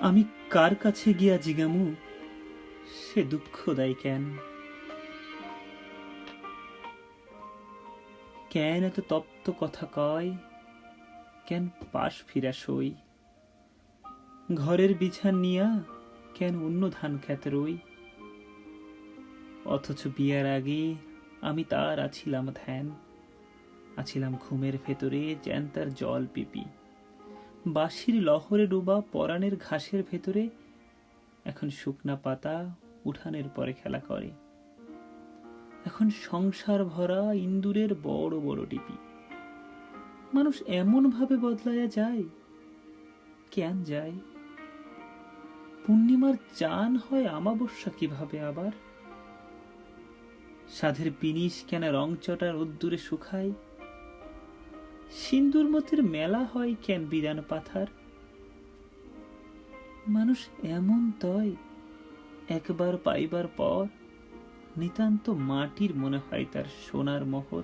আমি কার কাছে গিয়া জিগামু? সে দুঃখ দেয় কেন? কেন এত তপ্ত কথা কয়? কেন পাশ ফিরা সই? ঘরের বিছান নিয়া কেন অন্য ধান খেত রই? অথচ বিয়ার আগে আমি তার আছিলাম ধ্যান, আছিলাম ঘুমের ভেতরে জ্যান্তার জল পিপি। বাঁশির লহরে ডোবা পরাণের ঘাসের ভেতরে, এখন শুকনা পাতা উঠানের পরে খেলা করে। এখন সংসার ভরা ইন্দুরের বড় বড় টিপি মানুষ এমন ভাবে বদলায়া যায়, কেন যায়? পূর্ণিমার চান হয় আমাবস্যা কীভাবে আবার? সাধের বিনিশ কেন রং চটা রোদ্দুরে শুকায়? সিন্দুর মতের মেলা হয় কেন বিধান পাথার? মানুষ এমন তয় একবার পাইবার পর নিতান্ত মাটির মনে হয় তার সোনার মোহর।